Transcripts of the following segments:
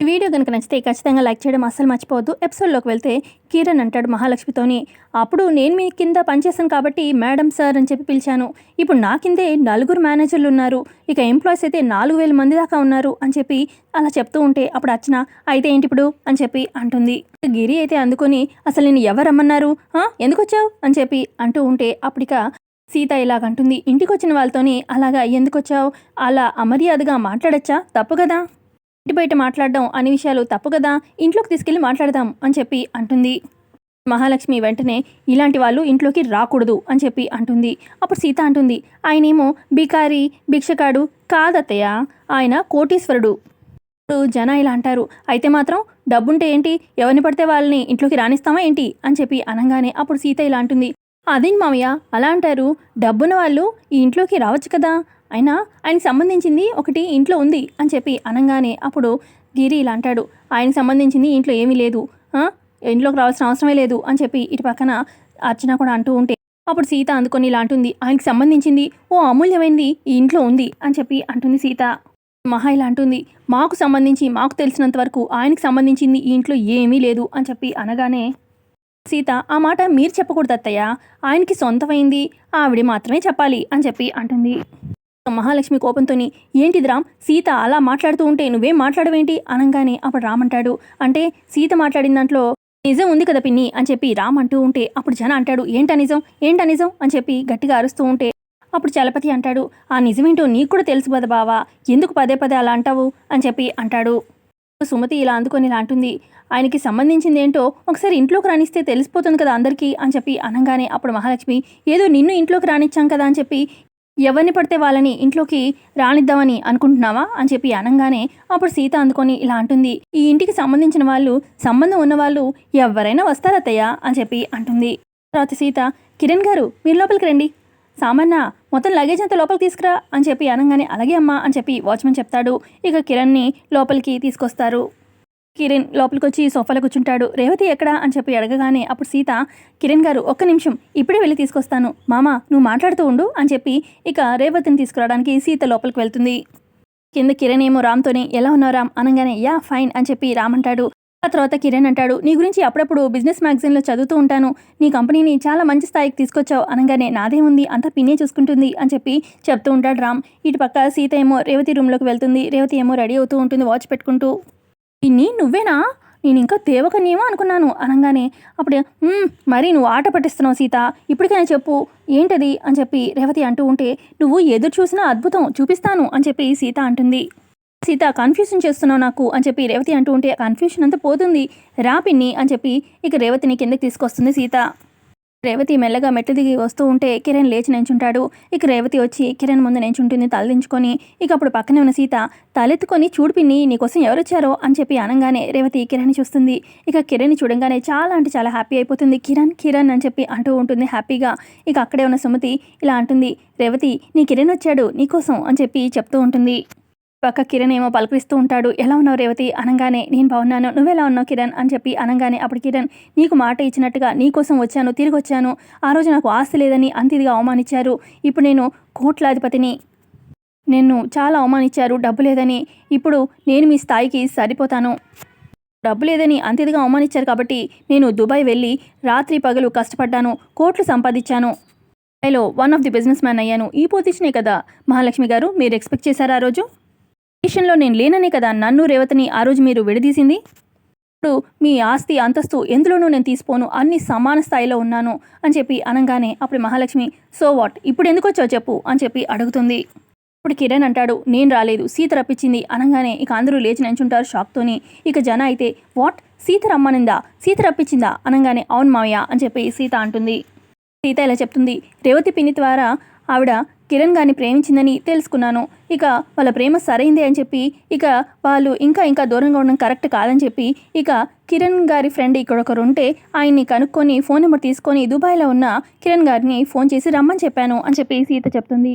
Video కనుక నచ్చితే ఖచ్చితంగా లైక్ చేయడం అస్సలు మర్చిపోవద్దు. ఎపిసోడ్లోకి వెళ్తే కిరణ్ అంటాడు మహాలక్ష్మితోని అప్పుడు నేను మీ కింద పనిచేశాను కాబట్టి మేడం సార్ అని చెప్పి పిలిచాను. ఇప్పుడు నా కిందే నలుగురు మేనేజర్లు ఉన్నారు. ఇక ఎంప్లాయీస్ అయితే నాలుగు వేల మంది దాకా ఉన్నారు అని చెప్పి అలా చెప్తూ ఉంటే అప్పుడు అర్చన అయితే ఏంటి ఇప్పుడు? అని చెప్పి అంటుంది. గిరి అయితే అందుకొని అసలు నేను ఎవరు రమ్మన్నారు? ఎందుకు వచ్చావు? అని చెప్పి అంటూ ఉంటే అప్పటిక సీత ఇలాగంటుంది ఇంటికి వచ్చిన వాళ్ళతోని అలాగా ఎందుకు వచ్చావు? అలా అమర్యాదగా మాట్లాడచ్చా? తప్పు కదా? ఇంటి బయట మాట్లాడడం అనే విషయాలు తప్పు కదా ఇంట్లోకి తీసుకెళ్ళి మాట్లాడదాం అని చెప్పి అంటుంది. మహాలక్ష్మి వెంటనే ఇలాంటి వాళ్ళు ఇంట్లోకి రాకూడదు అని చెప్పి అంటుంది. అప్పుడు సీత అంటుంది ఆయనేమో బికారి భిక్షకాడు కాదత్తయ్య ఆయన కోటీశ్వరుడు. ఇప్పుడు జన ఇలా అంటారు అయితే మాత్రం డబ్బుంటే ఏంటి? ఎవరిని పడితే వాళ్ళని ఇంట్లోకి రాణిస్తామా ఏంటి? అని చెప్పి అనగానే అప్పుడు సీత ఇలా అంటుంది అదేంటి మామయ్య అలా అంటారు. డబ్బున్న వాళ్ళు ఈ ఇంట్లోకి రావచ్చు కదా అయినా ఆయనకి సంబంధించింది ఒకటి ఇంట్లో ఉంది అని చెప్పి అనగానే అప్పుడు గిరి ఇలా అంటాడు ఆయనకి సంబంధించింది ఇంట్లో ఏమీ లేదు. ఇంట్లోకి రావాల్సిన అవసరమే లేదు. అని చెప్పి ఇటు పక్కన అర్చన కూడా అంటూ ఉంటే అప్పుడు సీత అందుకొని ఇలా అంటుంది ఆయనకి సంబంధించింది ఓ అమూల్యమైనది ఈ ఇంట్లో ఉంది అని చెప్పి అంటుంది సీత. మహా ఇలా అంటుంది మాకు సంబంధించి మాకు తెలిసినంత వరకు ఆయనకు సంబంధించింది ఈ ఇంట్లో ఏమీ లేదు అని చెప్పి అనగానే సీత ఆ మాట మీరు చెప్పకూడదు అత్తయ్య. ఆయనకి సొంతమైంది. ఆవిడ మాత్రమే చెప్పాలి అని చెప్పి అంటుంది. మహాలక్ష్మి కోపంతోని ఏంటిది రామ్? సీత అలా మాట్లాడుతూ ఉంటే నువ్వేం మాట్లాడవేంటి? అనగానే అప్పుడు రామ్ అంటాడు అంటే సీత మాట్లాడిన దాంట్లో నిజం ఉంది కదా పిన్ని? అని చెప్పి రామ్ అంటూ ఉంటే అప్పుడు జన అంటాడు ఏంటా నిజం? ఏంటా నిజం? అని చెప్పి గట్టిగా అరుస్తూ ఉంటే అప్పుడు చలపతి అంటాడు ఆ నిజమేంటో నీకు కూడా తెలుసు పద బావా ఎందుకు పదే పదే అలా అంటావు? అని చెప్పి అంటాడు. సుమతి ఇలా అందుకొని ఇలా అంటుంది ఆయనకి సంబంధించింది ఏంటో ఒకసారి ఇంట్లోకి రానిస్తే తెలిసిపోతుంది కదా అందరికీ? అని చెప్పి అనగానే అప్పుడు మహాలక్ష్మి ఏదో నిన్ను ఇంట్లోకి రానిచ్చాం కదా? అని చెప్పి ఎవరిని పడితే వాళ్ళని ఇంట్లోకి రానిద్దామని అనుకుంటున్నావా అని చెప్పి అనగానే అప్పుడు సీత అందుకొని ఇలా అంటుంది. ఈ ఇంటికి సంబంధించిన వాళ్ళు సంబంధం ఉన్నవాళ్ళు ఎవరైనా వస్తారత్తయ్య అని చెప్పి అంటుంది. తర్వాత సీత కిరణ్ గారు మీరు లోపలికి రండి. సామాన్య మొత్తం లగేజ్ అంతా లోపలికి తీసుకురా అని చెప్పి అనగానే అలాగే అమ్మా అని చెప్పి వాచ్మెన్ చెప్తాడు. ఇక కిరణ్ని లోపలికి తీసుకొస్తారు. కిరణ్ లోపలికి వచ్చి సోఫాలో కూర్చుంటాడు. రేవతి ఎక్కడా? అని చెప్పి అడగగానే అప్పుడు సీత కిరణ్ గారు ఒక్క నిమిషం. ఇప్పుడే వెళ్ళి తీసుకొస్తాను. మామ నువ్వు మాట్లాడుతూ ఉండు అని చెప్పి ఇక రేవతిని తీసుకురావడానికి సీత లోపలికి వెళ్తుంది. కింద కిరణ్ ఏమో రామ్తోనే ఎలా ఉన్నావు రామ్? అనగానే యా ఫైన్ అని చెప్పి రామ్ అంటాడు. ఆ తర్వాత కిరణ్ అంటాడు నీ గురించి అప్పుడప్పుడు బిజినెస్ మ్యాగజైన్లో చదువుతూ ఉంటాను. నీ కంపెనీని చాలా మంచి స్థాయికి తీసుకొచ్చావు అనగానే నాదేముంది అంతా పిన్నే చూసుకుంటుంది అని చెప్పి చెప్తూ ఉంటాడు రామ్. ఇటు పక్క సీత ఏమో రేవతి రూమ్లోకి వెళ్తుంది. రేవతి ఏమో రెడీ అవుతూ ఉంటుంది వాచ్ పెట్టుకుంటూ. పిన్ని నువ్వేనా? నేను ఇంకా దేవకన్యేమో అనుకున్నాను అనగానే అప్పుడు మరీ మరి నువ్వు ఆట పట్టిస్తున్నావు సీత ఇప్పటికైనా చెప్పు ఏంటది? అని చెప్పి రేవతి అంటూ ఉంటే నువ్వు ఎదురు చూసినా అద్భుతం చూపిస్తాను అని చెప్పి సీత అంటుంది. సీత కన్ఫ్యూజన్ చేస్తున్నావు నాకు అని చెప్పి రేవతి అంటూ ఉంటే కన్ఫ్యూషన్ అంతా పోతుంది రా పిన్ని అని చెప్పి ఇక రేవతిని కిందకి తీసుకొస్తుంది సీత. రేవతి మెల్లగా మెట్లు దిగి వస్తూ ఉంటే కిరణ్ లేచి నించుంటాడు. ఇక రేవతి వచ్చి కిరణ్ ముందు నించుంటుంది తలదించుకొని. ఇక అప్పుడు పక్కనే ఉన్న సీత తలెత్తుకొని చూడు పిన్ని నీకోసం ఎవరొచ్చారో? అని చెప్పి అనగానే రేవతి కిరణ్ చూస్తుంది. ఇక కిరణ్ చూడంగానే చాలా అంటే చాలా హ్యాపీ అయిపోతుంది. కిరణ్ కిరణ్ అని చెప్పి అంటూ ఉంటుంది హ్యాపీగా. ఇక అక్కడే ఉన్న సుమతి ఇలా అంటుంది రేవతి నీ కిరణ్ వచ్చాడు నీకోసం అని చెప్పి చెప్తూ ఉంటుంది. పక్క కిరణ్ ఏమో పలకరిస్తూ ఉంటాడు. ఎలా ఉన్నావు రేవతి? అనగానే నేను బాగున్నాను. నువ్వెలా ఉన్నావు కిరణ్? అని చెప్పి అనగానే అప్పుడు కిరణ్ నీకు మాట ఇచ్చినట్టుగా నీకోసం వచ్చాను తిరిగి వచ్చాను. ఆ రోజు నాకు ఆస్తి లేదని అంతిదిగా అవమానించారు. ఇప్పుడు నేను కోట్లాధిపతిని నిన్ను చాలా అవమానించారు. డబ్బు లేదని. ఇప్పుడు నేను మీ స్థాయికి సరిపోతాను. డబ్బు లేదని అంతిదిగా అవమానించారు కాబట్టి నేను దుబాయ్ వెళ్ళి రాత్రి పగలు కష్టపడ్డాను. కోట్లు సంపాదించాను. Hello one of the business man అయ్యాను. ఈ పొజిషనే కదా మహాలక్ష్మి గారు? మీరు ఎక్స్పెక్ట్ చేశారా ఆ రోజు? పొజిషన్లో నేను లేననే కదా నన్ను రేవతిని ఆ రోజు మీరు విడదీసింది? ఇప్పుడు మీ ఆస్తి అంతస్తు ఎందులోనూ నేను తీసుకోను అన్ని సమాన స్థాయిలో ఉన్నాను అని చెప్పి అనగానే అప్పుడు మహాలక్ష్మి సో వాట్? ఇప్పుడు ఎందుకు వచ్చావు చెప్పు అని చెప్పి అడుగుతుంది. ఇప్పుడు కిరణ్ అంటాడు నేను రాలేదు సీత రప్పించింది అనగానే ఇక అందరూ లేచి నించుంటారు షాక్తోని ఇక జన అయితే వాట్? సీత రమ్మనిందా? సీత రప్పించిందా? అనగానే అవును మావయ్య అని చెప్పి సీత అంటుంది. సీత ఇలా చెప్తుంది రేవతి పిన్ని ద్వారా ఆవిడ కిరణ్ గారిని ప్రేమించిందని తెలుసుకున్నాను. ఇక వాళ్ళ ప్రేమ సరైందే అని చెప్పి ఇక వాళ్ళు ఇంకా ఇంకా దూరంగా ఉండడం కరెక్ట్ కాదని చెప్పి ఇక కిరణ్ గారి ఫ్రెండ్ ఇక్కడ ఒకరు ఉంటే ఆయన్ని కనుక్కొని ఫోన్ నెంబర్ తీసుకొని దుబాయ్లో ఉన్న కిరణ్ గారిని ఫోన్ చేసి రమ్మని చెప్పాను అని చెప్పి సీత చెప్తుంది.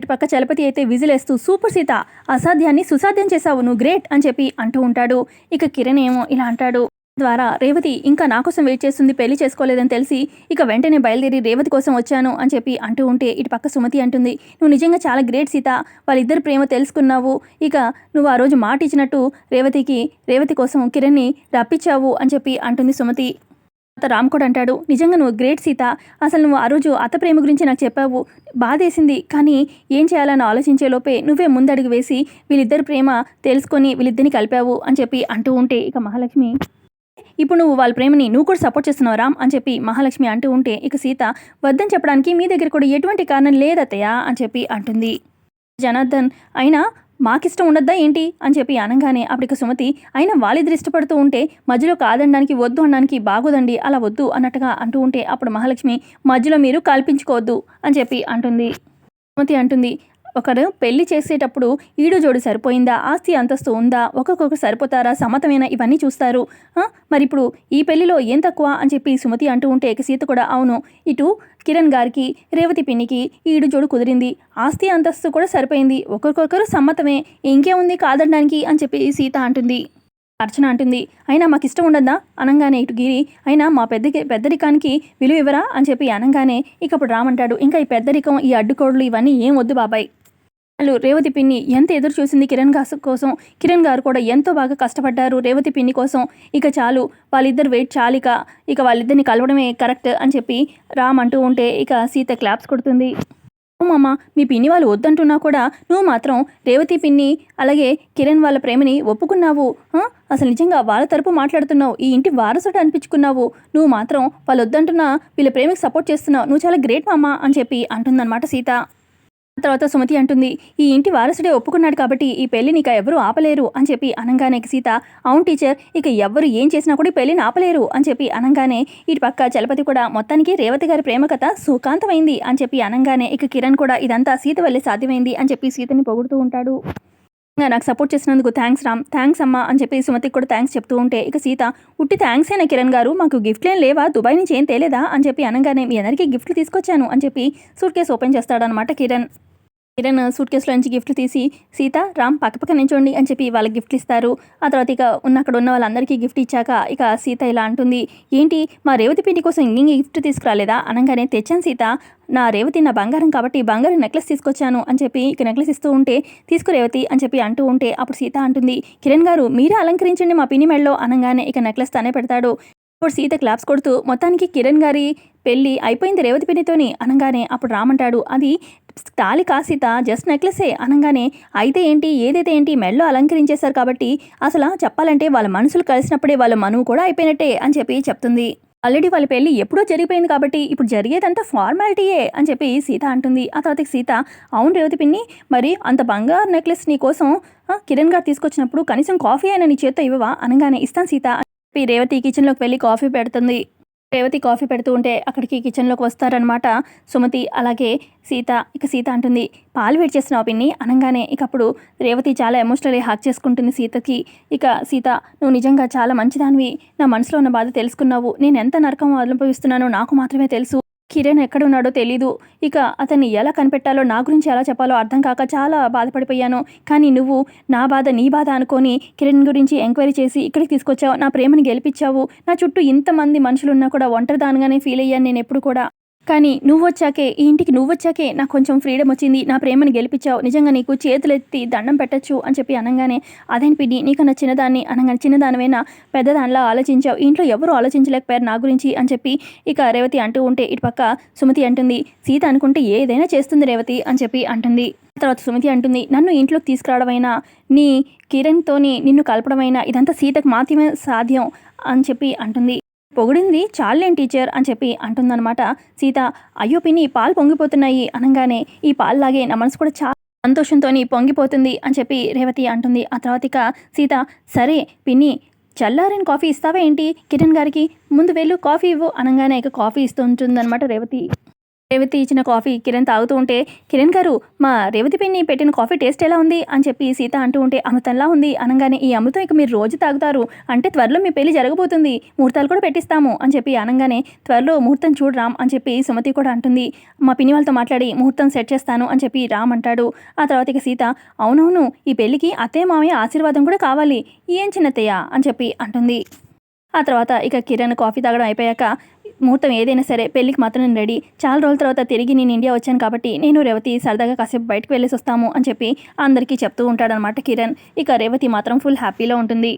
ఇటు పక్క చలపతి అయితే విజిలేస్తూ సూపర్ సీత అసాధ్యాన్ని సుసాధ్యం చేశావు నువ్వు గ్రేట్ అని చెప్పి అంటూ ఉంటాడు. ఇక కిరణ్ ఏమో ఇలా అంటాడు. ద్వారా రేవతి ఇంకా నా కోసం వెయిట్ చేస్తుంది పెళ్ళి చేసుకోలేదని తెలిసి ఇక వెంటనే బయలుదేరి రేవతి కోసం వచ్చాను అని చెప్పి అంటూ ఉంటే ఇటు పక్క సుమతి అంటుంది నువ్వు నిజంగా చాలా గ్రేట్ సీత వాళ్ళిద్దరు ప్రేమ తెలుసుకున్నావు. ఇక నువ్వు ఆ రోజు మాట ఇచ్చినట్టు రేవతికి రేవతి కోసం కిరణ్ని రప్పించావు అని చెప్పి అంటుంది సుమతి. అత రామ్ కూడా అంటాడు నిజంగా నువ్వు గ్రేట్ సీత అసలు నువ్వు ఆ రోజు అత్త ప్రేమ గురించి నాకు చెప్పావు. బాధేసింది కానీ ఏం చేయాలని ఆలోచించే లోపే నువ్వే ముందడుగు వేసి వీళ్ళిద్దరి ప్రేమ తెలుసుకొని వీళ్ళిద్దరిని కలిపావు అని చెప్పి అంటూ ఉంటే ఇక మహాలక్ష్మి ఇప్పుడు నువ్వు వాళ్ళ ప్రేమని నువ్వు కూడా సపోర్ట్ చేస్తున్నావు రామ్ అని చెప్పి మహాలక్ష్మి అంటూ ఉంటే ఇక సీత వద్దని చెప్పడానికి మీ దగ్గర కూడా ఎటువంటి కారణం లేదతయా అని చెప్పి అంటుంది. జనార్దన్ అయినా మాకిష్టం ఉండద్దా ఏంటి? అని చెప్పి అనగానే అప్పటికి సుమతి అయినా వాళ్ళిద్దరు ఇష్టపడుతూ ఉంటే మధ్యలో కాదనడానికి వద్దు అనడానికి బాగోదండి అలా వద్దు అన్నట్టుగా అంటూ ఉంటే అప్పుడు మహాలక్ష్మి మధ్యలో మీరు కల్పించుకోవద్దు అని చెప్పి అంటుంది. సుమతి అంటుంది ఒకరు పెళ్ళి చేసేటప్పుడు ఈడు జోడు సరిపోయిందా ఆస్తి అంతస్తు ఉందా ఒక్కొక్కరు సరిపోతారా సమతమేనా ఇవన్నీ చూస్తారు. మరి ఇప్పుడు ఈ పెళ్ళిలో ఏం తక్కువ అని చెప్పి సుమతి అంటూ ఉంటే సీత కూడా అవును. ఇటు కిరణ్ గారికి రేవతి పిన్నికి ఈడు జోడు కుదిరింది. ఆస్తి అంతస్తు కూడా సరిపోయింది. ఒకరికొకరు సమ్మతమే. ఇంకేముంది కాదనడానికి అని చెప్పి సీత అంటుంది. అర్చన అంటుంది. అయినా మాకు ఇష్టం ఉండదా? అనగానే ఇటు గిరి. అయినా మా పెద్దకి పెద్దరికానికి విలువ ఇవ్వరా అని చెప్పి అనగానే ఇక అప్పుడు రామంటాడు. ఇంకా ఈ పెద్దరికం ఈ అడ్డుకోడులు ఇవన్నీ ఏం వద్దు బాబాయ్. వాళ్ళు రేవతి పిన్ని ఎంత ఎదురు చూసింది కిరణ్ గారు కోసం? కిరణ్ గారు కూడా ఎంతో బాగా కష్టపడ్డారు రేవతి పిన్ని కోసం. ఇక చాలు వాళ్ళిద్దరు వెయిట్ చాలిక ఇక వాళ్ళిద్దరిని కలవడమే కరెక్ట్ అని చెప్పి రామ్ అంటూ ఉంటే ఇక సీత క్లాప్స్ కొడుతుంది. మామ మీ పిన్ని వాళ్ళు వద్దంటున్నా కూడా నువ్వు మాత్రం రేవతి పిన్ని అలాగే కిరణ్ వాళ్ళ ప్రేమని ఒప్పుకున్నావు అసలు నిజంగా వాళ్ళ తరపు మాట్లాడుతున్నావు ఈ ఇంటి వారసుడు అనిపించుకున్నావు. నువ్వు మాత్రం వాళ్ళు వద్దంటున్నా వీళ్ళ ప్రేమకి సపోర్ట్ చేస్తున్నావు. నువ్వు చాలా గ్రేట్ మామ అని చెప్పి అంటుందన్నమాట సీత. తర్వాత సుమతి అంటుంది ఈ ఇంటి వారసుడే ఒప్పుకున్నాడు కాబట్టి ఈ పెళ్ళిని ఇక ఎవరు ఆపలేరు అని చెప్పి అనగానే సీత అవును టీచర్ ఇక ఎవ్వరు ఏం చేసినా కూడా ఈ పెళ్ళిని ఆపలేరు అని చెప్పి అనగానే ఇటు పక్క చలపతి కూడా మొత్తానికి రేవతి గారి ప్రేమ కథ సుఖాంతమైంది అని చెప్పి అనగానే ఇక కిరణ్ కూడా ఇదంతా సీత వల్లే సాధ్యమైంది అని చెప్పి సీతని పొగుడుతూ ఉంటాడు. ఇంకా నాకు సపోర్ట్ చేసినందుకు థ్యాంక్స్ రామ్ థ్యాంక్స్ అమ్మా అని చెప్పి సుమతికి కూడా థ్యాంక్స్ చెప్తూ ఉంటే ఇక సీత ఉట్టి థ్యాంక్స్ అయినా కిరణ్ గారు మాకు గిఫ్ట్లేం లేవా? దుబాయ్ నుంచి ఏం తేలేదా? అని చెప్పి అనగానే మీ అందరికీ గిఫ్ట్లు తీసుకొచ్చాను అని చెప్పి సూట్ కేసు ఓపెన్ చేస్తాడనమాట కిరణ్. కిరణ్ సూట్ కేసులో నుంచి గిఫ్ట్లు తీసి సీత రామ్ పక్కపక్క నించోండి అని చెప్పి వాళ్ళకి గిఫ్ట్లు ఇస్తారు. ఆ తర్వాత ఇక ఉన్న అక్కడ ఉన్న వాళ్ళందరికీ గిఫ్ట్ ఇచ్చాక ఇక సీత ఇలా అంటుంది ఏంటి మా రేవతి పిండి కోసం ఇంక గిఫ్ట్ తీసుకురాలేదా? అనగానే తెచ్చాను సీత నా రేవతి నా బంగారం కాబట్టి బంగారం నెక్లెస్ తీసుకొచ్చాను అని చెప్పి ఇక నెక్లెస్ ఇస్తూ ఉంటే తీసుకు రేవతి అని చెప్పి అంటూ ఉంటే అప్పుడు సీత అంటుంది కిరణ్ గారు మీరే అలంకరించండి మా పిన్ని మెడలో అనగానే ఇక నెక్లెస్ తనే పెడతాడు. ఇప్పుడు సీత క్లాప్స్ కొడుతూ మొత్తానికి కిరణ్ గారి పెళ్ళి అయిపోయింది రేవతి పిన్నితోని అనగానే అప్పుడు రామంటాడు అది తాలి కాసిత జస్ట్ నెక్లెసే అనగానే అయితే ఏంటి ఏదైతే ఏంటి మెడలో అలంకరించేశారు కాబట్టి అసలు చెప్పాలంటే వాళ్ళ మనసులు కలిసినప్పుడే వాళ్ళ మనువు కూడా అయిపోయినట్టే అని చెప్పి చెప్తుంది. ఆల్రెడీ వాళ్ళ పెళ్ళి ఎప్పుడో జరిగిపోయింది కాబట్టి ఇప్పుడు జరిగేదంతా ఫార్మాలిటీయే అని చెప్పి సీత అంటుంది. ఆ తర్వాత సీత అవును రేవతి పిన్ని మరి అంత బంగారు నెక్లెస్ నీ కోసం కిరణ్ గారు తీసుకొచ్చినప్పుడు కనీసం కాఫీ అయినా నీ చేత్తో ఇవ్వవా? అనగానే ఇస్తాను సీత అని చెప్పి రేవతి కిచెన్లోకి వెళ్ళి కాఫీ పెడుతుంది. రేవతి కాఫీ పెడుతూ ఉంటే అక్కడికి కిచెన్లోకి వస్తారనమాట సుమతి అలాగే సీత ఇక సీత అంటుంది పాలు వేడి చేసిన పిన్ని. అనగానే ఇక అప్పుడు రేవతి చాలా ఎమోషనలీ హాక్ చేసుకుంటుంది సీతకి. ఇక సీత నువ్వు నిజంగా చాలా మంచిదానివి. నా మనసులో ఉన్న బాధ తెలుసుకున్నావు. నేను ఎంత నరకం అనుభవిస్తున్నానో నాకు మాత్రమే తెలుసు. కిరణ్ ఎక్కడున్నాడో తెలీదు. ఇక అతన్ని ఎలా కనిపెట్టాలో నా గురించి ఎలా చెప్పాలో అర్థం కాక చాలా బాధపడిపోయాను. కానీ నువ్వు నా బాధ నీ బాధ అనుకొని కిరణ్ గురించి ఎంక్వైరీ చేసి ఇక్కడికి తీసుకొచ్చావు. నా ప్రేమని గెలిపించావు. నా చుట్టూ ఇంతమంది మనుషులున్నా కూడా ఒంటరిదానిగానే ఫీల్ అయ్యాను నేను ఎప్పుడు కూడా. కానీ నువ్వు వచ్చాకే ఈ ఇంటికి నువ్వు వచ్చాకే నాకు కొంచెం ఫ్రీడమ్ వచ్చింది నా ప్రేమని గెలిపించావు. నిజంగా నీకు చేతులెత్తి దండం పెట్టచ్చు అని చెప్పి అనగానే అదేంటి పిడి నీకన్నా చిన్నదాన్ని అనగానే చిన్నదానివైనా పెద్దదానిలా ఆలోచించావు. ఇంట్లో ఎవరు ఆలోచించలేకపోయారు నా గురించి అని చెప్పి ఇక రేవతి అంటూ ఉంటే ఇటు పక్క సుమతి అంటుంది సీత అనుకుంటే ఏదైనా చేస్తుంది రేవతి అని చెప్పి అంటుంది. తర్వాత సుమతి అంటుంది నన్ను ఇంట్లోకి తీసుకురావడమైనా నీ కిరణ్తోని నిన్ను కలపడమైనా ఇదంతా సీతకు మాత్రమే సాధ్యం అని చెప్పి అంటుంది. పొగిడింది చాలేం టీచర్ అని చెప్పి అంటుందన్నమాట. సీత అయ్యో పిన్ని పాలు పొంగిపోతున్నాయి అనగానే ఈ పాలు లాగే నా మనసు కూడా చాలా సంతోషంతో పొంగిపోతుంది అని చెప్పి రేవతి అంటుంది. ఆ తర్వాత ఇక సీత సరే పిన్ని చల్లారిన కాఫీ ఇస్తావా ఏంటి? కిరణ్ గారికి ముందు వెళ్ళు కాఫీ ఇవ్వు అనగానే ఇక కాఫీ ఇస్తూ ఉంటుందన్నమాట రేవతి. రేవతి ఇచ్చిన కాఫీ కిరణ్ తాగుతూ ఉంటే కిరణ్ గారు మా రేవతి పిన్ని పెట్టిన కాఫీ టేస్ట్ ఎలా ఉంది? అని చెప్పి సీత అంటూ ఉంటే అమృతంలా ఉంది. అనగానే ఈ అమృతం ఇక మీరు రోజు తాగుతారు. అంటే త్వరలో మీ పెళ్ళి జరగబోతుంది. ముహూర్తాలు కూడా పెట్టిస్తాము. అని చెప్పి అనగానే త్వరలో ముహూర్తం చూడు రామ్ అని చెప్పి సుమతి కూడా అంటుంది. మా పిన్ని వాళ్ళతో మాట్లాడి ముహూర్తం సెట్ చేస్తాను అని చెప్పి రామ్ అంటాడు. ఆ తర్వాత ఇక సీత అవునవును ఈ పెళ్ళికి అత్తయ్య మామయ్య ఆశీర్వాదం కూడా కావాలి. ఏం చిన్నత్తయ్య అని చెప్పి అంటుంది. ఆ తర్వాత ఇక కిరణ్ కాఫీ తాగడం అయిపోయాక ముహూర్తం ఏదైనా సరే పెళ్ళికి మాత్రం నేను రెడీ. చాలా రోజుల తర్వాత తిరిగి నేను ఇండియా వచ్చాను కాబట్టి నేను రేవతి సరదాగా కాసేపు బయటకు వెళ్ళేసి వస్తాము అని చెప్పి అందరికీ చెప్తూ ఉంటాడనమాట కిరణ్. ఇక రేవతి మాత్రం ఫుల్ హ్యాపీలో ఉంటుంది.